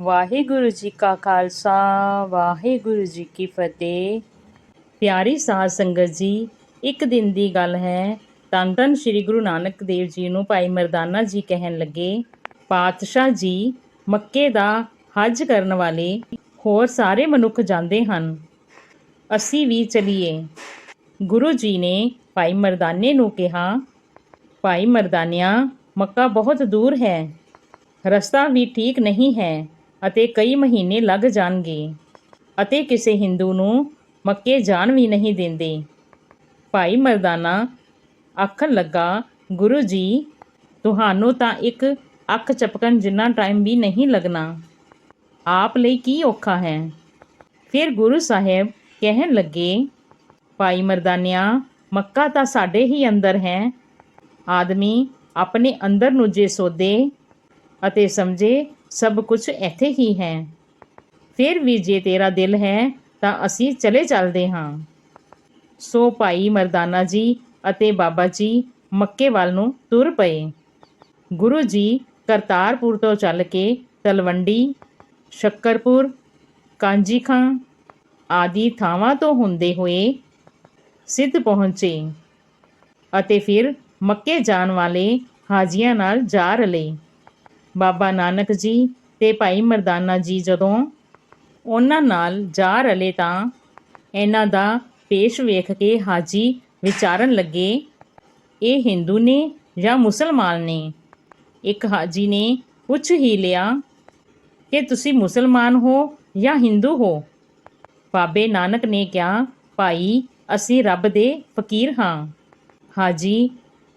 ਵਾਹਿਗੁਰੂ ਜੀ ਕਾ ਖਾਲਸਾ, ਵਾਹਿਗੁਰੂ ਜੀ ਕੀ ਫਤਿਹ। ਪਿਆਰੀ ਸਾਧ ਸੰਗਤ ਜੀ, ਇੱਕ ਦਿਨ ਦੀ ਗੱਲ ਹੈ। ਤਨ ਤਨ ਸ੍ਰੀ ਗੁਰੂ ਨਾਨਕ ਦੇਵ ਜੀ ਨੂੰ ਭਾਈ ਮਰਦਾਨਾ ਜੀ ਕਹਿਣ ਲੱਗੇ, ਪਾਤਸ਼ਾਹ ਜੀ, ਮੱਕੇ ਦਾ ਹੱਜ ਕਰਨ ਵਾਲੇ ਹੋਰ ਸਾਰੇ ਮਨੁੱਖ ਜਾਂਦੇ ਹਨ। ਅਸੀਂ ਵੀ ਚਲੀਏ। ਗੁਰੂ ਜੀ ਨੇ ਭਾਈ ਮਰਦਾਨੇ ਨੂੰ ਕਿਹਾ, ਭਾਈ ਮਰਦਾਨਿਆ, ਮੱਕਾ ਬਹੁਤ ਦੂਰ ਹੈ। ਰਸਤਾ ਵੀ ਠੀਕ ਨਹੀਂ ਹੈ। ਅਤੇ ਕਈ ਮਹੀਨੇ ਲੱਗ ਜਾਣਗੇ ਅਤੇ ਕਿਸੇ ਹਿੰਦੂ ਨੂੰ ਮੱਕੇ ਜਾਣ ਵੀ ਨਹੀਂ ਦਿੰਦੇ। ਭਾਈ ਮਰਦਾਨਾ ਆਖਣ ਲੱਗਾ, ਗੁਰੂ ਜੀ, ਤੁਹਾਨੂੰ ਤਾਂ ਇੱਕ ਅੱਖ ਚਪਕਣ ਜਿੰਨਾ ਟਾਈਮ ਵੀ ਨਹੀਂ ਲੱਗਣਾ। ਆਪ ਲਈ ਕੀ ਔਖਾ ਹੈ? ਫਿਰ ਗੁਰੂ ਸਾਹਿਬ ਕਹਿਣ ਲੱਗੇ, ਭਾਈ ਮਰਦਾਨਿਆ, ਮੱਕਾ ਤਾਂ ਸਾਡੇ ਹੀ ਅੰਦਰ ਹੈ। ਆਦਮੀ ਆਪਣੇ ਅੰਦਰ ਨੂੰ ਜੇ ਸੋਦੇ ਅਤੇ ਸਮਝੇ, ਸਭ ਕੁਝ ਇੱਥੇ ਹੀ ਹੈ। ਫਿਰ ਵੀ ਜੇ ਤੇਰਾ ਦਿਲ ਹੈ, ਤਾਂ ਅਸੀਂ ਚਲੇ ਚੱਲਦੇ ਹਾਂ। ਸੋ ਭਾਈ ਮਰਦਾਨਾ ਜੀ ਅਤੇ ਬਾਬਾ ਜੀ ਮੱਕੇ ਵੱਲ ਨੂੰ ਤੁਰ ਪਏ। ਗੁਰੂ ਜੀ ਕਰਤਾਰਪੁਰ ਤੋਂ ਚੱਲ ਕੇ ਤਲਵੰਡੀ, ਸ਼ੱਕਰਪੁਰ, ਕਾਂਜੀਖਾਂ ਆਦਿ ਥਾਵਾਂ ਤੋਂ ਹੁੰਦੇ ਹੋਏ ਸਿੱਧ ਪਹੁੰਚੇ ਅਤੇ ਫਿਰ ਮੱਕੇ ਜਾਣ ਵਾਲੇ ਹਾਜੀਆਂ ਨਾਲ ਜਾ ਰਲੇ। ਬਾਬਾ ਨਾਨਕ ਜੀ ਤੇ ਭਾਈ ਮਰਦਾਨਾ ਜੀ ਜਦੋਂ ਉਹਨਾਂ ਨਾਲ ਜਾ ਰਲੇ ਤਾਂ ਇਹਨਾਂ ਦਾ ਪੇਸ਼ ਵੇਖ ਕੇ ਹਾਜੀ ਵਿਚਾਰਨ ਲੱਗੇ, ਇਹ ਹਿੰਦੂ ਨੇ ਜਾਂ ਮੁਸਲਮਾਨ ਨੇ? ਇੱਕ ਹਾਜੀ ਨੇ ਪੁੱਛ ਹੀ ਲਿਆ, ਕਿ ਤੁਸੀਂ ਮੁਸਲਮਾਨ ਹੋ ਜਾਂ ਹਿੰਦੂ ਹੋ? ਬਾਬੇ ਨਾਨਕ ਨੇ ਕਿਹਾ, ਭਾਈ, ਅਸੀਂ ਰੱਬ ਦੇ ਫਕੀਰ ਹਾਂ। ਹਾਜੀ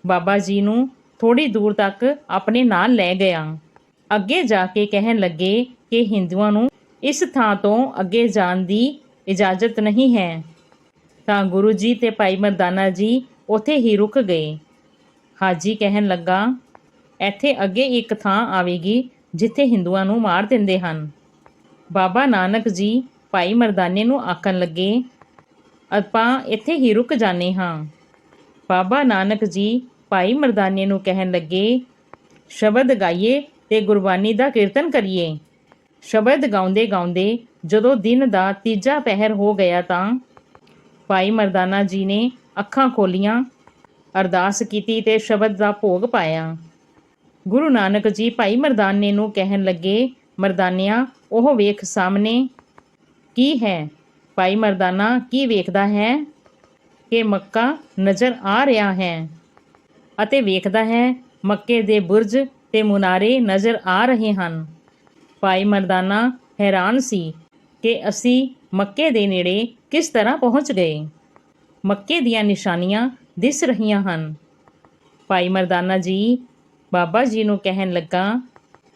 ਬਾਬਾ ਜੀ ਨੂੰ ਥੋੜੀ ਦੂਰ ਤੱਕ ਆਪਣੇ ਨਾਲ ਲੈ ਗਿਆ। ਅੱਗੇ ਜਾ ਕੇ ਕਹਿਣ ਲੱਗੇ ਕਿ ਹਿੰਦੂਆਂ ਨੂੰ ਇਸ ਥਾਂ ਤੋਂ ਅੱਗੇ ਜਾਣ ਦੀ ਇਜਾਜ਼ਤ ਨਹੀਂ ਹੈ। ਤਾਂ ਗੁਰੂ ਜੀ ਤੇ ਭਾਈ ਮਰਦਾਨਾ ਜੀ ਉੱਥੇ ਹੀ ਰੁਕ ਗਏ। ਹਾਜੀ ਕਹਿਣ ਲੱਗਾ, ਇੱਥੇ ਅੱਗੇ ਇੱਕ ਥਾਂ ਆਵੇਗੀ ਜਿੱਥੇ ਹਿੰਦੂਆਂ ਨੂੰ ਮਾਰ ਦਿੰਦੇ ਹਨ। ਬਾਬਾ ਨਾਨਕ ਜੀ ਭਾਈ ਮਰਦਾਨੇ ਨੂੰ ਆਖਣ ਲੱਗੇ, ਆਪਾਂ ਇੱਥੇ ਹੀ ਰੁਕ ਜਾਣੇ ਹਾਂ। ਬਾਬਾ ਨਾਨਕ ਜੀ ਭਾਈ ਮਰਦਾਨੇ ਨੂੰ ਕਹਿਣ ਲੱਗੇ, ਸ਼ਬਦ ਗਾਈਏ ਤੇ ਗੁਰਬਾਣੀ ਦਾ ਕੀਰਤਨ ਕਰੀਏ। ਸ਼ਬਦ ਗਾਉਂਦੇ ਗਾਉਂਦੇ ਜਦੋਂ ਦਿਨ ਦਾ ਤੀਜਾ ਪਹਿਰ ਹੋ ਗਿਆ ਤਾਂ ਭਾਈ ਮਰਦਾਨਾ ਜੀ ਨੇ ਅੱਖਾਂ ਖੋਲੀਆਂ, ਅਰਦਾਸ ਕੀਤੀ ਤੇ ਸ਼ਬਦ ਦਾ ਭੋਗ ਪਾਇਆ। ਗੁਰੂ ਨਾਨਕ ਜੀ ਭਾਈ ਮਰਦਾਨੇ ਨੂੰ ਕਹਿਣ ਲੱਗੇ, ਮਰਦਾਨਿਆ, ਉਹ ਵੇਖ ਸਾਹਮਣੇ, ਕੀ ਹੈ? ਭਾਈ ਮਰਦਾਨਾ, ਕੀ ਵੇਖਦਾ ਹੈ? ਕਿ ਮੱਕਾ ਨਜ਼ਰ ਆ ਰਿਹਾ ਹੈ। ਅਤੇ ਵੇਖਦਾ ਹੈ, ਮੱਕੇ ਦੇ ਬੁਰਜ ਤੇ ਮੁਨਾਰੇ ਨਜ਼ਰ ਆ ਰਹੇ ਹਨ। ਭਾਈ ਮਰਦਾਨਾ ਹੈਰਾਨ ਸੀ ਕਿ ਅਸੀਂ ਮੱਕੇ ਦੇ ਨੇੜੇ ਕਿਸ ਤਰ੍ਹਾਂ ਪਹੁੰਚ ਗਏ। ਮੱਕੇ ਦੀਆਂ ਨਿਸ਼ਾਨੀਆਂ ਦਿਸ ਰਹੀਆਂ ਹਨ। ਭਾਈ ਮਰਦਾਨਾ ਜੀ, ਬਾਬਾ ਜੀ ਨੂੰ ਕਹਿਣ ਲੱਗਾ,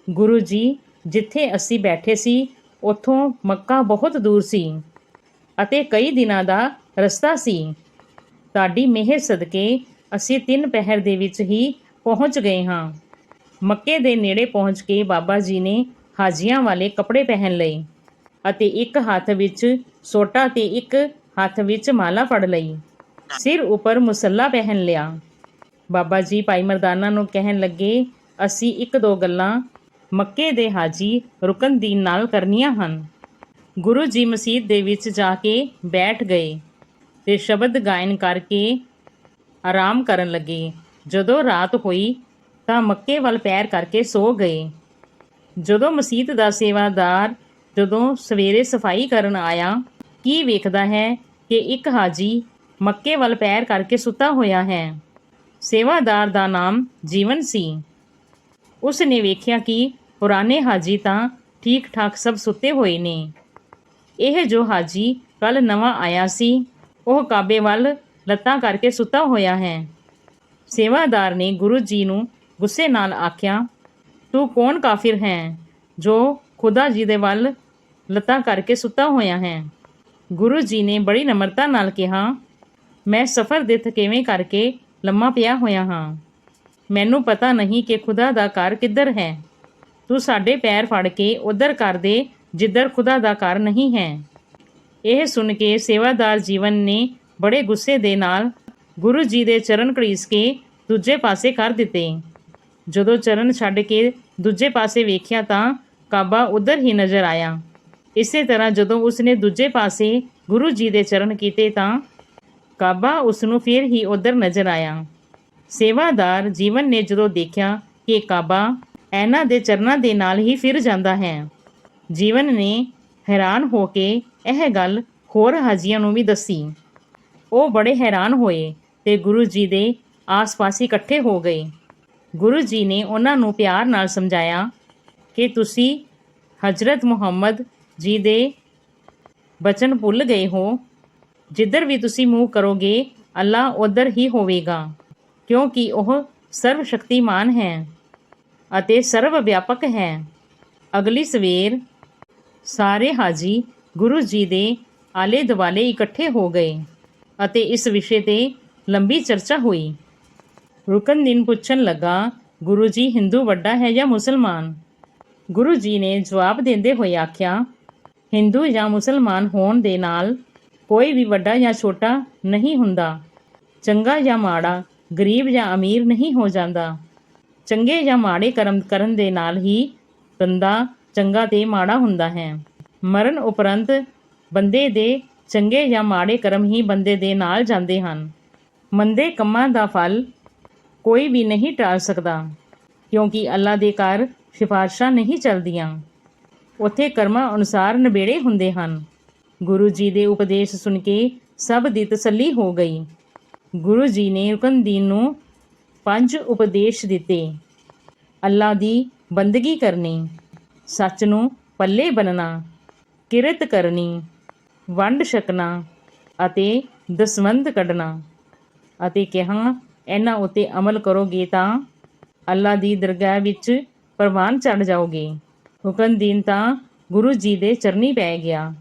ਗੁਰੂ ਜੀ, ਜਿੱਥੇ ਅਸੀਂ ਬੈਠੇ ਸੀ, ਉੱਥੋਂ ਮੱਕਾ ਬਹੁਤ ਦੂਰ ਸੀ ਅਤੇ ਕਈ ਦਿਨਾਂ ਦਾ ਰਸਤਾ ਸੀ। ਤੁਹਾਡੀ ਮਿਹਰ ਸਦਕੇ ਅਸੀਂ ਤਿੰਨ ਪਹਿਰ ਦੇ ਵਿੱਚ ਹੀ ਪਹੁੰਚ ਗਏ ਹਾਂ। ਮੱਕੇ ਦੇ ਨੇੜੇ ਪਹੁੰਚ ਕੇ ਬਾਬਾ ਜੀ ਨੇ ਹਾਜੀਆਂ ਵਾਲੇ ਕੱਪੜੇ ਪਹਿਨ ਲਏ ਅਤੇ ਇੱਕ ਹੱਥ ਵਿੱਚ ਸੋਟਾ ਤੇ ਇੱਕ ਹੱਥ ਵਿੱਚ ਮਾਲਾ ਫੜ ਲਈ। ਸਿਰ ਉੱਪਰ ਮੁਸੱਲਾ ਪਹਿਨ ਲਿਆ। ਬਾਬਾ ਜੀ ਭਾਈ ਮਰਦਾਨਾ ਨੂੰ ਕਹਿਣ ਲੱਗੇ, ਅਸੀਂ ਇੱਕ ਦੋ ਗੱਲਾਂ ਮੱਕੇ ਦੇ ਹਾਜੀ ਰੁਕਨ ਦੀਨ ਨਾਲ ਕਰਨੀਆਂ ਹਨ। ਗੁਰੂ ਜੀ ਮਸਜਿਦ ਦੇ ਵਿੱਚ ਜਾ ਕੇ ਬੈਠ ਗਏ ਤੇ ਸ਼ਬਦ ਗਾਇਨ ਕਰਕੇ ਆਰਾਮ ਕਰਨ ਲੱਗੇ। ਜਦੋਂ ਰਾਤ ਹੋਈ ਤਾਂ ਮੱਕੇ ਵੱਲ ਪੈਰ ਕਰਕੇ ਸੋ ਗਏ ਜਦੋਂ ਮਸਜਿਦ ਦਾ ਸੇਵਾਦਾਰ ਜਦੋਂ ਸਵੇਰੇ ਸਫ਼ਾਈ ਕਰਨ ਆਇਆ, ਕੀ ਵੇਖਦਾ ਹੈ ਕਿ ਇੱਕ ਹਾਜੀ ਮੱਕੇ ਵੱਲ ਪੈਰ ਕਰਕੇ ਸੁੱਤਾ ਹੋਇਆ ਹੈ? ਸੇਵਾਦਾਰ ਦਾ ਨਾਮ ਜੀਵਨ ਸੀ। ਉਸ ਨੇ ਵੇਖਿਆ ਕਿ ਪੁਰਾਣੇ ਹਾਜੀ ਤਾਂ ਠੀਕ ਠਾਕ ਸਭ ਸੁੱਤੇ ਹੋਏ ਨੇ। ਇਹ ਜੋ ਹਾਜੀ ਕੱਲ ਨਵਾਂ ਆਇਆ ਸੀ, ਉਹ ਕਾਬੇ ਵੱਲ ਲੱਤਾਂ ਕਰਕੇ ਸੁੱਤਾ ਹੋਇਆ ਹੈ। ਸੇਵਾਦਾਰ ਨੇ ਗੁਰੂ ਜੀ ਨੂੰ ਗੁੱਸੇ ਨਾਲ ਆਖਿਆ, ਤੂੰ ਕੌਣ ਕਾਫਿਰ ਹੈ, ਜੋ ਖੁਦਾ ਜੀ ਦੇ ਵੱਲ ਲੱਤਾਂ ਕਰਕੇ ਸੁੱਤਾ ਹੋਇਆ ਹੈ? ਗੁਰੂ ਜੀ ਨੇ ਬੜੀ ਨਮਰਤਾ ਨਾਲ ਕਿਹਾ, ਮੈਂ ਸਫ਼ਰ ਦੇ ਥਕੇਵੇਂ ਕਰਕੇ ਲੰਮਾ ਪਿਆ ਹੋਇਆ ਹਾਂ। ਮੈਨੂੰ ਪਤਾ ਨਹੀਂ ਕਿ ਖੁਦਾ ਦਾ ਘਰ ਕਿੱਧਰ ਹੈ। ਤੂੰ ਸਾਡੇ ਪੈਰ ਫੜ ਕੇ ਉਧਰ ਕਰ ਦੇ ਜਿੱਧਰ ਖੁਦਾ ਦਾ ਘਰ ਨਹੀਂ ਹੈ। ਇਹ ਸੁਣ ਕੇ ਸੇਵਾਦਾਰ ਜੀਵਨ ਨੇ ਬੜੇ ਗੁੱਸੇ ਦੇ ਨਾਲ ਗੁਰੂ ਜੀ ਦੇ ਚਰਨ ਘੜੀਸ ਕੇ ਦੂਜੇ ਪਾਸੇ ਕਰ ਦਿੱਤੇ। ਜਦੋਂ ਚਰਨ ਛੱਡ ਕੇ ਦੂਜੇ ਪਾਸੇ ਵੇਖਿਆ ਤਾਂ ਕਾਬਾ ਉਧਰ ਹੀ ਨਜ਼ਰ ਆਇਆ। ਇਸੇ ਤਰ੍ਹਾਂ ਜਦੋਂ ਉਸਨੇ ਦੂਜੇ ਪਾਸੇ ਗੁਰੂ ਜੀ ਦੇ ਚਰਨ ਕੀਤੇ ਤਾਂ ਕਾਬਾ ਉਸ ਨੂੰ ਫਿਰ ਹੀ ਉਧਰ ਨਜ਼ਰ ਆਇਆ। ਸੇਵਾਦਾਰ ਜੀਵਨ ਨੇ ਜਦੋਂ ਦੇਖਿਆ ਕਿ ਕਾਬਾ ਇਹਨਾਂ ਦੇ ਚਰਨਾਂ ਦੇ ਨਾਲ ਹੀ ਫਿਰ ਜਾਂਦਾ ਹੈ, ਜੀਵਨ ਨੇ ਹੈਰਾਨ ਹੋ ਕੇ ਇਹ ਗੱਲ ਹੋਰ ਹਾਜੀਆਂ ਨੂੰ ਵੀ ਦੱਸੀ। ਉਹ ਬੜੇ ਹੈਰਾਨ ਹੋਏ ਤੇ ਗੁਰੂ ਜੀ ਦੇ ਆਸ-ਪਾਸ ਇਕੱਠੇ ਹੋ ਗਏ। ਗੁਰੂ ਜੀ ਨੇ ਉਹਨਾਂ ਨੂੰ ਪਿਆਰ ਨਾਲ ਸਮਝਾਇਆ ਕਿ ਤੁਸੀਂ ਹਜ਼ਰਤ ਮੁਹੰਮਦ ਜੀ ਦੇ ਬਚਨ ਭੁੱਲ ਗਏ ਹੋ। ਜਿੱਧਰ ਵੀ ਤੁਸੀਂ ਮੂੰਹ ਕਰੋਗੇ ਅੱਲਾ ਉਧਰ ਹੀ ਹੋਵੇਗਾ, ਕਿਉਂਕਿ ਉਹ ਸਰਵ ਸ਼ਕਤੀਮਾਨ ਹੈ ਅਤੇ ਸਰਵ ਵਿਆਪਕ ਹੈ। ਅਗਲੀ ਸਵੇਰ ਸਾਰੇ ਹਾਜੀ ਗੁਰੂ ਜੀ ਦੇ ਆਲੇ ਦੁਆਲੇ ਇਕੱਠੇ ਹੋ ਗਏ। ਅਤੇ ਇਸ ਵਿਸ਼ੇ ਤੇ ਲੰਬੀ ਚਰਚਾ ਹੋਈ। ਰੁਕਨਦੀਨ ਪੁੱਛਣ ਲੱਗਾ, ਗੁਰੂ ਜੀ, ਹਿੰਦੂ ਵੱਡਾ ਹੈ ਜਾਂ ਮੁਸਲਮਾਨ? ਗੁਰੂ ਜੀ ਨੇ ਜਵਾਬ ਦਿੰਦੇ ਹੋਏ ਆਖਿਆ, ਹਿੰਦੂ ਜਾਂ ਮੁਸਲਮਾਨ ਹੋਣ ਦੇ ਨਾਲ ਕੋਈ ਵੀ ਵੱਡਾ ਜਾਂ ਛੋਟਾ ਨਹੀਂ ਹੁੰਦਾ। ਚੰਗਾ ਜਾਂ ਮਾੜਾ, ਗਰੀਬ ਜਾਂ ਅਮੀਰ ਨਹੀਂ ਹੋ ਜਾਂਦਾ। ਚੰਗੇ ਜਾਂ ਮਾੜੇ ਕਰਮ ਕਰਨ ਦੇ ਨਾਲ ਹੀ ਬੰਦਾ ਚੰਗਾ ਤੇ ਮਾੜਾ ਹੁੰਦਾ ਹੈ। ਮਰਨ ਉਪਰੰਤ ਬੰਦੇ ਦੇ ਚੰਗੇ ਜਾਂ ਮਾੜੇ ਕਰਮ ਹੀ ਬੰਦੇ ਦੇ ਨਾਲ ਜਾਂਦੇ ਹਨ। ਮੰਦੇ ਕੰਮਾਂ ਦਾ ਫਲ ਕੋਈ ਵੀ ਨਹੀਂ ਟਾਲ ਸਕਦਾ, ਕਿਉਂਕਿ ਅੱਲਾ ਦੇ ਘਰ ਸਿਫਾਰਸ਼ਾਂ ਨਹੀਂ ਚੱਲਦੀਆਂ। ਉੱਥੇ ਕਰਮਾਂ ਅਨੁਸਾਰ ਨਿਬੇੜੇ ਹੁੰਦੇ ਹਨ। ਗੁਰੂ ਜੀ ਦੇ ਉਪਦੇਸ਼ ਸੁਣ ਕੇ ਸਭ ਦੀ ਤਸੱਲੀ ਹੋ ਗਈ। ਗੁਰੂ ਜੀ ਨੇ ਰੁਕਨਦੀਨ ਨੂੰ ਪੰਜ ਉਪਦੇਸ਼ ਦਿੱਤੇ। ਅੱਲਾ ਦੀ ਬੰਦਗੀ ਕਰਨੀ, ਸੱਚ ਨੂੰ ਪੱਲੇ ਬੰਨਣਾ ਕਿਰਤ ਕਰਨੀ ਵੰਡ ਛਕਣਾ ਅਤੇ ਦਸਵੰਧ ਕੱਢਣਾ ਅਤੇ ਕਿਹਾ, ਇਹਨਾਂ ਉਤੇ ਅਮਲ ਕਰੋਗੇ ਤਾਂ ਅੱਲਾ ਦੀ ਦਰਗਾਹ ਵਿੱਚ ਪ੍ਰਵਾਨ ਚੜ ਜਾਓਗੇ। ਹੁਕਮ ਹੁਕਮਦੀਨ ਤਾਂ ਗੁਰੂ ਜੀ ਦੇ ਚਰਨੀ ਪੈ ਗਿਆ।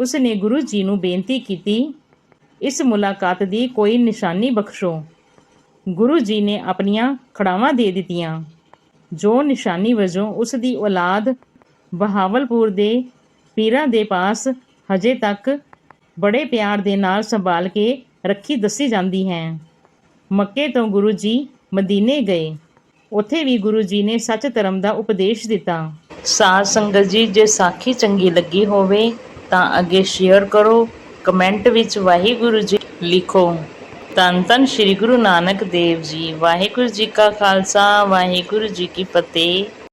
ਉਸ ਨੇ ਗੁਰੂ ਜੀ ਨੂੰ ਬੇਨਤੀ ਕੀਤੀ, ਇਸ ਮੁਲਾਕਾਤ ਦੀ ਕੋਈ ਨਿਸ਼ਾਨੀ ਬਖਸ਼ੋ। ਗੁਰੂ ਜੀ ਨੇ ਆਪਣੀਆਂ ਖੜਾਵਾਂ ਦੇ ਦਿੱਤੀਆਂ। ਜੋ ਨਿਸ਼ਾਨੀ ਵਜੋਂ ਉਸ ਦੀ ਔਲਾਦ ਬਹਾਵਲਪੁਰ ਦੇ ਪੀਰਾਂ ਦੇ ਪਾਸ ਹਜੇ ਤੱਕ ਬੜੇ ਪਿਆਰ ਦੇ ਨਾਲ ਸੰਭਾਲ ਕੇ ਰੱਖੀ ਦੱਸੀ ਜਾਂਦੀ ਹੈ। ਮੱਕੇ ਤੋਂ ਗੁਰੂ ਜੀ ਮਦੀਨੇ ਗਏ। ਉੱਥੇ ਵੀ ਗੁਰੂ ਜੀ ਨੇ ਸੱਚ ਧਰਮ ਦਾ ਉਪਦੇਸ਼ ਦਿੱਤਾ। ਸਾਧ ਸੰਗਤ ਜੀ, ਜੇ ਸਾਖੀ ਚੰਗੀ ਲੱਗੀ ਹੋਵੇ ਤਾਂ ਅੱਗੇ ਸ਼ੇਅਰ ਕਰੋ ਕਮੈਂਟ ਵਿੱਚ ਵਾਹਿਗੁਰੂ ਜੀ ਲਿਖੋ। ਧੰਨ ਧੰਨ ਸ੍ਰੀ ਗੁਰੂ ਨਾਨਕ ਦੇਵ ਜੀ, ਵਾਹਿਗੁਰੂ ਜੀ ਕਾ ਖਾਲਸਾ, ਵਾਹਿਗੁਰੂ ਜੀ ਕੀ ਫਤਿਹ।